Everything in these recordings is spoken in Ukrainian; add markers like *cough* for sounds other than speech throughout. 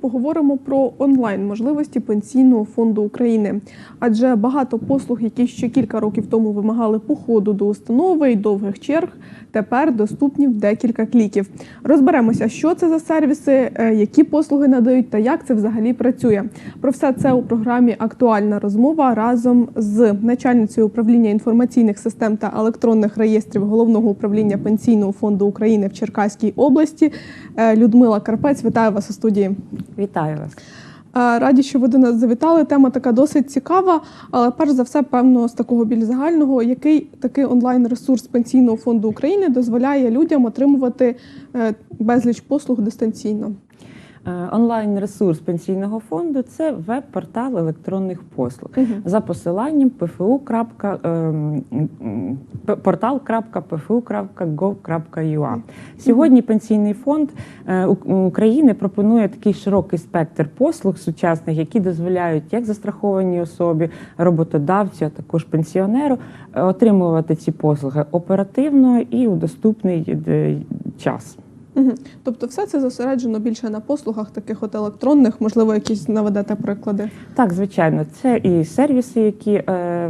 поговоримо про онлайн можливості пенсійного фонду України, адже багато послуг, які ще кілька років тому вимагали походу до установи і довгих черг, тепер доступні в декілька кліків. Розберемося, що це за сервіси, е, які послуги надають та як це взагалі працює. Про все це у програмі Актуальна розмова разом з начальницею управління інформаційних систем та електронних реєстрів головного управління пенсійного фонду України в Черкаській області е, Людмила Карпець. Вітаю вас у студії. Вітаю вас. Раді, що ви до нас завітали. Тема така досить цікава, але перш за все, певно, з такого більш загального, який такий онлайн-ресурс Пенсійного фонду України дозволяє людям отримувати е, безліч послуг дистанційно. Е, Онлайн-ресурс пенсійного фонду це веб-портал електронних послуг за посиланням pfu. ем, м, п- portal.pfu.gov.ua. Сьогодні пенсійний фонд е, України пропонує такий широкий спектр послуг сучасних, які дозволяють як застрахованій особі, роботодавцю, а також пенсіонеру е, отримувати ці послуги оперативно і у доступний час. Мгм. Тобто, все це зосереджено більше на послугах, таких от електронних, можливо, якісь наведете приклади. Так, звичайно, це і сервіси, які е,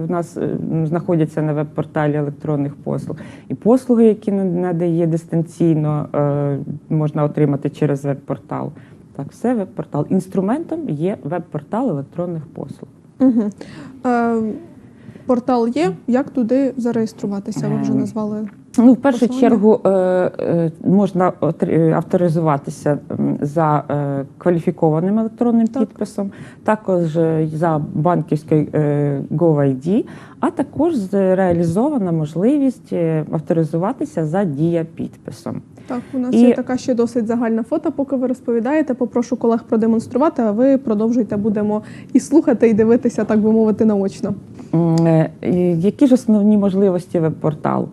в нас е, знаходяться на веб-порталі електронних послуг, і послуги, які на- надає дистанційно, е, можна отримати через веб-портал. Так, все веб-портал. Інструментом є веб-портал електронних послуг. Угу. Е, портал є. Як туди зареєструватися? Ви вже Ем, назвали. Ну, в першу чергу е, е, можна е, авторизуватися за кваліфікованим електронним Так. підписом, також за банківською GoID, а також реалізована можливість авторизуватися за дія підписом. Так, у нас І- є така ще досить загальна фото. Поки ви розповідаєте, попрошу колег продемонструвати, а ви продовжуйте, будемо і слухати, і дивитися, так би мовити, наочно. Які ж основні можливості веб-порталу?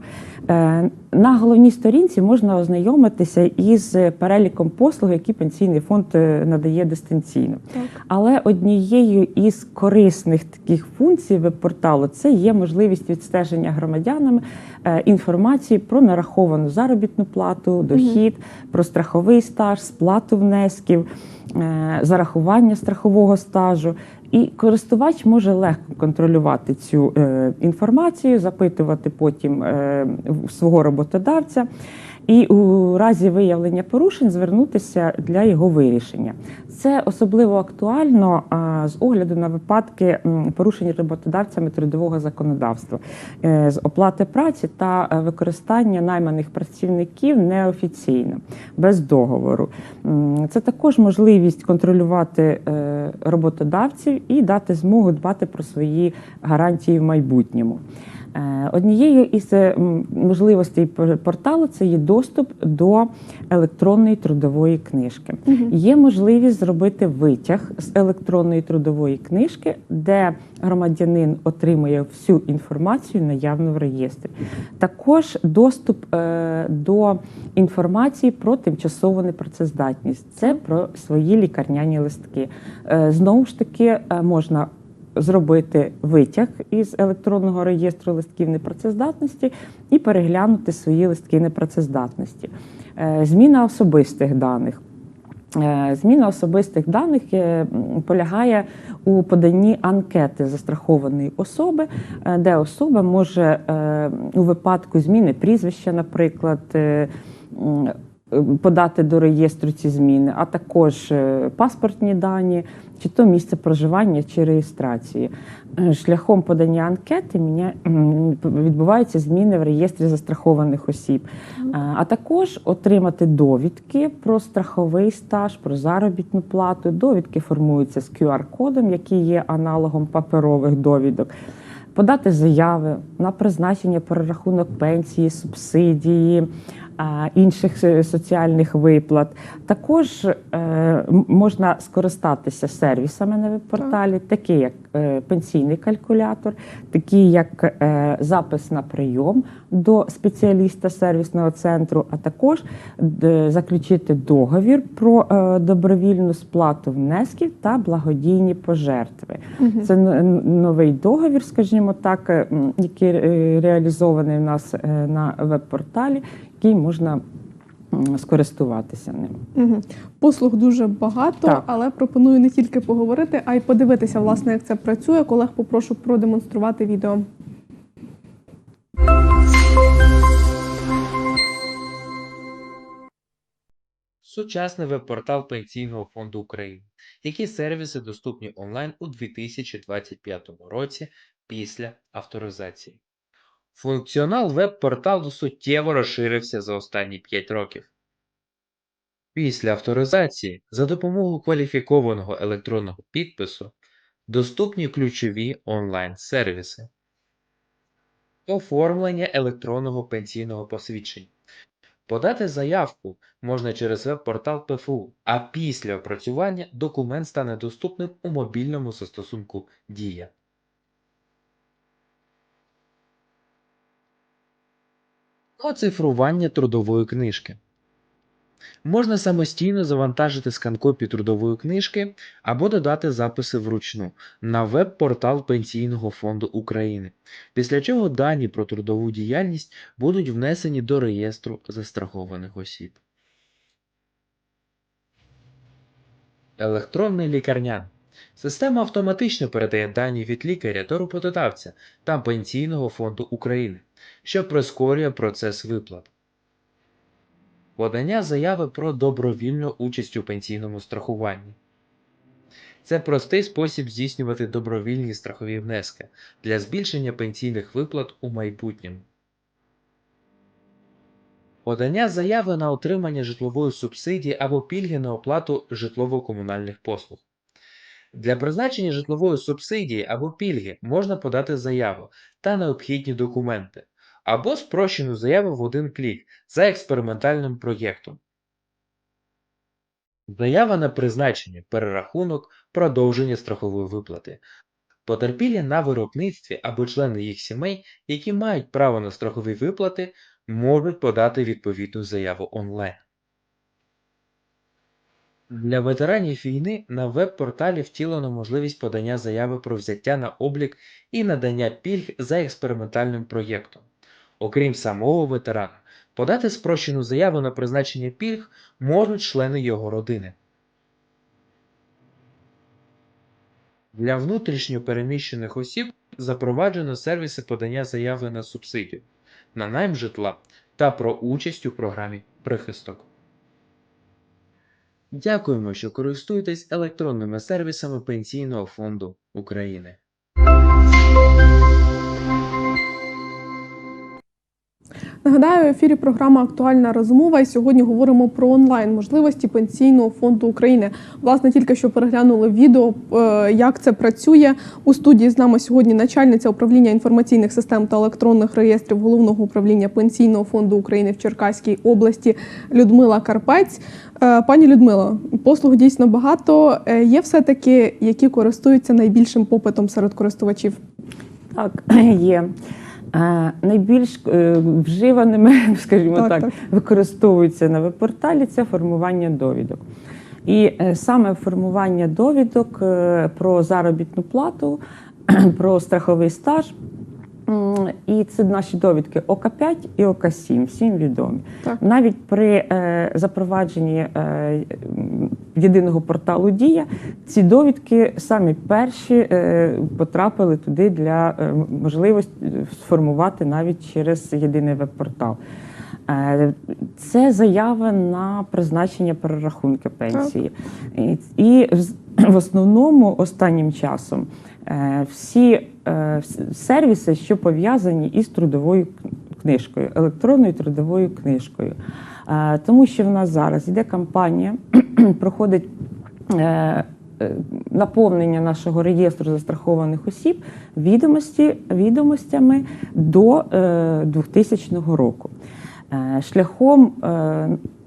And. На головній сторінці можна ознайомитися із переліком послуг, які пенсійний фонд е, надає дистанційно. Так. Але однією із корисних таких функцій веб-порталу це є можливість відстеження громадянами е, інформації про нараховану заробітну плату, дохід, про страховий стаж, сплату внесків, е, зарахування страхового стажу. І користувач може легко контролювати цю е, інформацію, запитувати потім е, свого роботодавця. І у разі виявлення порушень звернутися для його вирішення. Це особливо актуально з огляду на випадки порушень роботодавцями трудового законодавства е, з оплати праці та е, використання найманих працівників неофіційно, без договору. Це також можливість контролювати е, роботодавців і дати змогу дбати про свої гарантії в майбутньому. Е, Однією із е, можливостей порталу це є доступ до електронної трудової книжки. Є можливість зробити витяг з електронної трудової книжки, де громадянин отримує всю інформацію наявну в реєстрі. Також доступ е, до інформації про тимчасову непрацездатність. Це про свої лікарняні листки. Е, Знову ж таки, е, можна зробити витяг із електронного реєстру листків непрацездатності і переглянути свої листки непрацездатності. Е, Зміна особистих даних. Зміна особистих даних полягає у поданні анкети застрахованої особи, де особа може у випадку зміни прізвища, наприклад, подати до реєстру ці зміни, а також е, паспортні дані, чи то місце проживання чи реєстрації. Е, Шляхом подання анкети відбуваються зміни в реєстрі застрахованих осіб, Е, а також отримати довідки про страховий стаж, про заробітну плату. Довідки формуються з QR-кодом, який є аналогом паперових довідок. Подати заяви на призначення перерахунок пенсії, субсидії, інших е, соціальних виплат. Також е, можна скористатися сервісами на веб-порталі, такі як пенсійний калькулятор, такі як е, запис на прийом до спеціаліста сервісного центру, а також заключити договір про е, добровільну сплату внесків та благодійні пожертви. Це н- н- новий договір, скажімо так, е, який е, реалізований у нас е, на веб-порталі, який можна скористуватися ним. Угу. Послуг дуже багато, Так. але пропоную не тільки поговорити, а й подивитися, власне, як це працює. Колег попрошу продемонструвати відео. Сучасний веб-портал Пенсійного фонду України. Які сервіси доступні онлайн у 2025 році після авторизації? Функціонал веб-порталу суттєво розширився за останні 5 років. Після авторизації за допомогою кваліфікованого електронного підпису доступні ключові онлайн-сервіси. Оформлення електронного пенсійного посвідчення. Подати заявку можна через веб-портал ПФУ, а після опрацювання документ стане доступним у мобільному застосунку Дія. Оцифрування трудової книжки. Можна самостійно завантажити скан-копію трудової книжки або додати записи вручну на веб-портал Пенсійного фонду України, після чого дані про трудову діяльність будуть внесені до реєстру застрахованих осіб. Електронний лікарнян. Система автоматично передає дані від лікаря до роботодавця та Пенсійного фонду України, що прискорює процес виплат. Подання заяви про добровільну участь у пенсійному страхуванні. Це простий спосіб здійснювати добровільні страхові внески для збільшення пенсійних виплат у майбутньому. Подання заяви на отримання житлової субсидії або пільги на оплату житлово-комунальних послуг. Для призначення житлової субсидії або пільги можна подати заяву та необхідні документи, або спрощену заяву в один клік за експериментальним проєктом. Заява на призначення, перерахунок, продовження страхової виплати. Потерпілі на виробництві або члени їх сімей, які мають право на страхові виплати, можуть подати відповідну заяву онлайн. Для ветеранів війни на веб-порталі втілено можливість подання заяви про взяття на облік і надання пільг за експериментальним проєктом. Окрім самого ветерана, подати спрощену заяву на призначення пільг можуть члени його родини. Для внутрішньо переміщених осіб запроваджено сервіси подання заяви на субсидію, на найм житла та про участь у програмі прихисток. Дякуємо, що користуєтесь електронними сервісами Пенсійного фонду України. Нагадаю, в ефірі програма Актуальна розмова. І сьогодні говоримо про онлайн можливості пенсійного фонду України. Власне, тільки що переглянули відео, е, як це працює. У студії з нами сьогодні начальниця управління інформаційних систем та електронних реєстрів головного управління пенсійного фонду України в Черкаській області Людмила Карпець. Е, Пані Людмило, послуг дійсно багато. Е, Є все таки, які користуються найбільшим попитом серед користувачів. Так, *clears throat* є. Е, Найбільш вживаними, *laughs* скажімо Так, так, так. використовуються на веб-порталі це формування довідок. І саме формування довідок про заробітну плату, *clears throat* про страховий стаж. І це наші довідки ОК5 і ОК7, всім відомі. Так. Навіть при е, запровадженні е, єдиного порталу Дія ці довідки самі перші е, потрапили туди для е, можливості сформувати навіть через єдиний веб-портал. Е, Це заява на призначення перерахунки пенсії. І, і *clears throat* в основному останнім часом е, всі е, сервіси, що пов'язані із трудовою книжкою, електронною трудовою книжкою. Е, Тому що в нас зараз йде кампанія, *clears throat* проходить. Наповнення нашого реєстру застрахованих осіб відомості, відомостями до е, 2000 року. Шляхом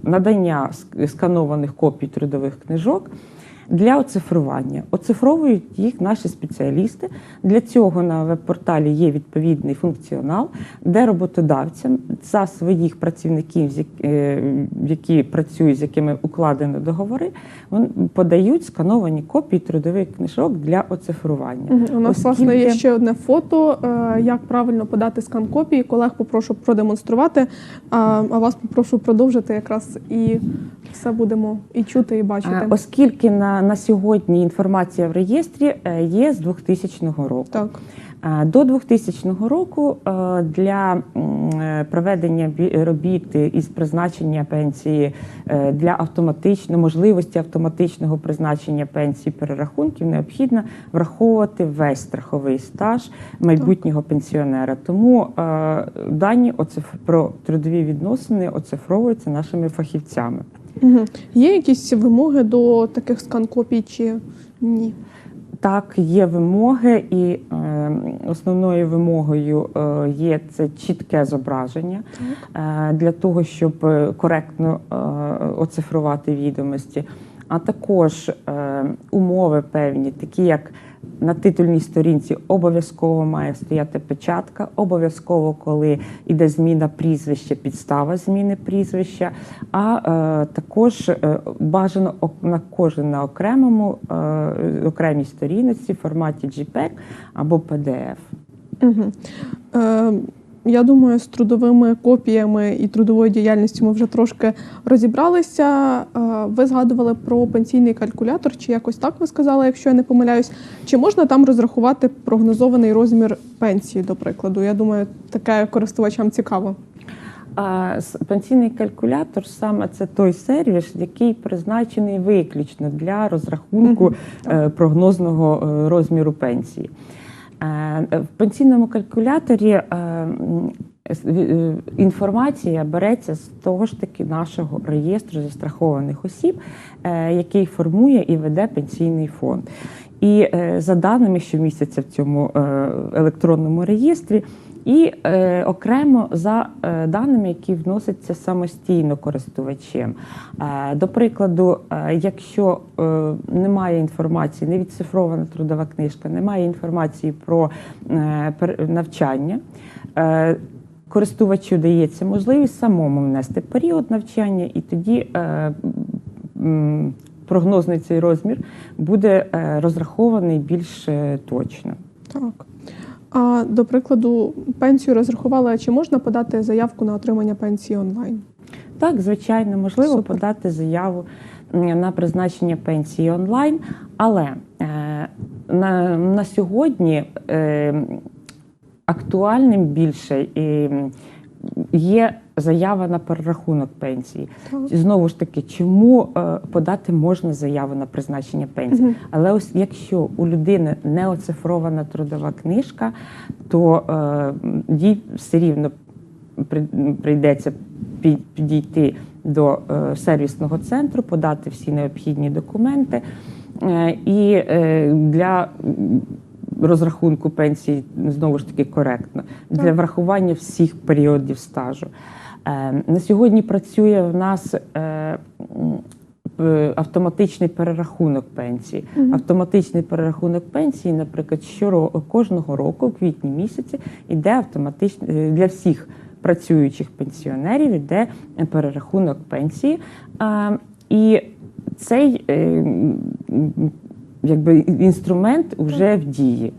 надання ск- сканованих копій трудових книжок для оцифрування. Оцифровують їх наші спеціалісти. Для цього на веб-порталі є відповідний функціонал, де роботодавцям за своїх працівників, е, які працюють, з якими укладені договори, вони подають скановані копії трудових книжок для оцифрування. Мгм. У нас власне є ще одне фото, е, як правильно подати скан копії. Колег попрошу продемонструвати, а вас попрошу продовжити якраз і все будемо і чути, і бачити. Оскільки на, на сьогодні інформація в реєстрі е, є з 2000 року. Так. До 2000 року е, для е, проведення бі- робіт із призначення пенсії для автоматичної можливості автоматичного призначення пенсії перерахунків необхідно враховувати весь страховий стаж майбутнього пенсіонера. Тому дані про трудові відносини оцифровуються нашими фахівцями. Угу. Є якісь вимоги до таких скан копій чи ні? Так, є вимоги, і е, основною вимогою е, є це чітке зображення е, для того, щоб е, коректно е, оцифрувати відомості, а також е, умови певні, такі як на титульній сторінці обов'язково має стояти печатка, обов'язково, коли йде зміна прізвища, підстава зміни прізвища, а е, також е, бажано на кожен на окремому е, окремій сторінці в форматі JPEG або PDF. Угу. Е, я думаю, з трудовими копіями і трудовою діяльністю ми вже трошки розібралися. Е, ви згадували про пенсійний калькулятор, чи якось так ви сказали, якщо я не помиляюсь. Чи можна там розрахувати прогнозований розмір пенсії, до прикладу? Я думаю, таке користувачам цікаво. А пенсійний калькулятор саме це той сервіс, який призначений виключно для розрахунку е, прогнозного е, розміру пенсії. Е, В пенсійному калькуляторі е, е, інформація береться з того ж таки нашого реєстру застрахованих осіб, який формує і веде пенсійний фонд. І за даними щомісяця в цьому електронному реєстрі, і е, окремо за е, даними, які вносяться самостійно користувачем. Е, до прикладу, е, якщо е, немає інформації, не відцифрована трудова книжка, немає інформації про е, навчання. Е, Користувачу дається можливість самому внести період навчання, і тоді е, прогнозний цей розмір буде е, розрахований більш е, точно. Так. А до прикладу, пенсію розрахували, чи можна подати заявку на отримання пенсії онлайн? Так, звичайно, можливо Супер. подати заяву на призначення пенсії онлайн, але е, на, на сьогодні е, актуальним більше і є заява на перерахунок пенсії. Так. Знову ж таки, чому е, подати можна заяву на призначення пенсії? Але ось якщо у людини не оцифрована трудова книжка, то е, їй все рівно при- прийдеться підійти до е, сервісного центру, подати всі необхідні документи. І для розрахунку пенсії знову ж таки коректно, для врахування всіх періодів стажу. Е, На сьогодні працює в нас е, е, автоматичний перерахунок пенсії. Автоматичний перерахунок пенсії, наприклад, щоро кожного року, в квітні місяці, іде автоматично е, для всіх працюючих пенсіонерів іде перерахунок пенсії. І цей е, м, м, якби інструмент вже в дії.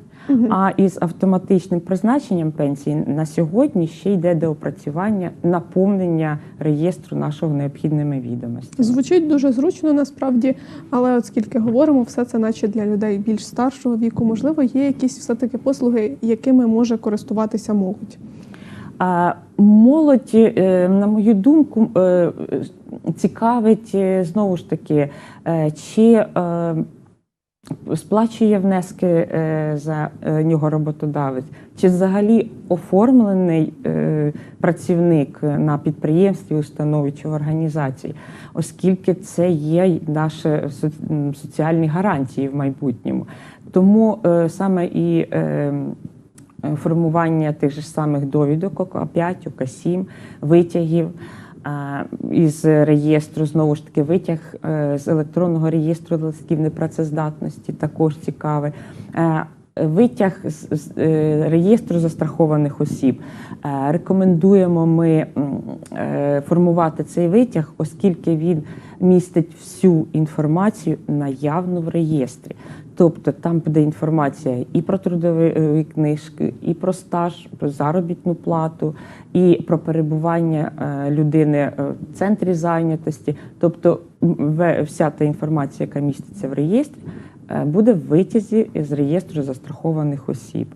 А із автоматичним призначенням пенсії на сьогодні ще йде доопрацювання наповнення реєстру нашого необхідними відомостями. Звучить дуже зручно насправді, але от скільки говоримо, все це наче для людей більш старшого віку. Можливо, є якісь все-таки послуги, якими може користуватися молодь. А молодь, е, на мою думку, е, цікавить е, знову ж таки, чи сплачує внески е, за е, нього роботодавець, чи взагалі оформлений е, працівник на підприємстві, установі чи в організації, оскільки це є наші соціальні гарантії в майбутньому. Тому саме і формування тих же самих довідок ОК5, ОК7, витягів. Е, із реєстру, знову ж таки, витяг е, з електронного реєстру листків непрацездатності, також цікавий. Витяг з, е, реєстру застрахованих осіб. Е, Рекомендуємо ми е, формувати цей витяг, оскільки він містить всю інформацію наявну в реєстрі. Тобто там буде інформація і про трудові книжки, і про стаж, про заробітну плату, і про перебування людини в центрі зайнятості. Тобто вся та інформація, яка міститься в реєстрі, буде в витязі з реєстру застрахованих осіб.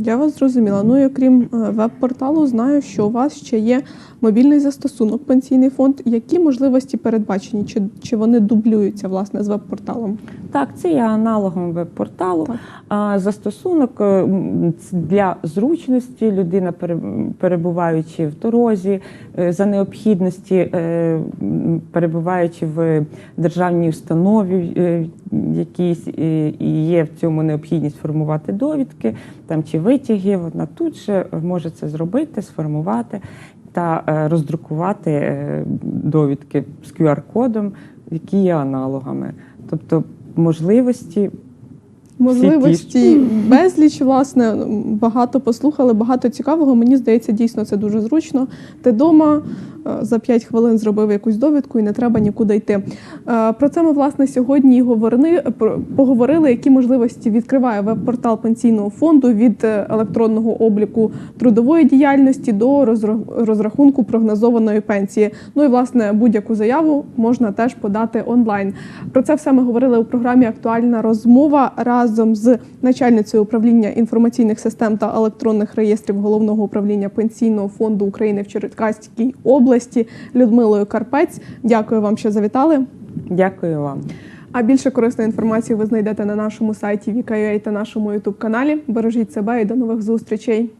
Я вас зрозуміла. Ну і окрім е, веб-порталу, знаю, що у вас ще є мобільний застосунок пенсійний фонд. Які можливості передбачені? Чи, чи вони дублюються власне з веб-порталом? Так, це є аналогом веб-порталу. А застосунок е, для зручності людина, пере- перебуваючи в дорозі, е, за необхідності, перебуваючи в державній установі, якійсь е, і є в цьому необхідність формувати довідки там чи витяги. Вона тут же може це зробити, сформувати та е, роздрукувати е, довідки з QR-кодом, які є аналогами. Тобто можливості Можливості безліч, власне, багато послухали, багато цікавого. Мені здається, дійсно це дуже зручно. Ти вдома за 5 хвилин зробив якусь довідку і не треба нікуди йти. Е, Про це ми власне сьогодні і говорили, поговорили, які можливості відкриває веб-портал пенсійного фонду від е, електронного обліку трудової діяльності до розра- розрахунку прогнозованої пенсії. Ну і власне будь-яку заяву можна теж подати онлайн. Про це все ми говорили у програмі Актуальна розмова разом з начальницею управління інформаційних систем та електронних реєстрів головного управління пенсійного фонду України в Черкаській області Людмилою Карпець. Дякую вам, що завітали. дякую вам. А більше корисної інформації ви знайдете на нашому сайті VKUA та нашому ютуб каналі. Бережіть себе і до нових зустрічей.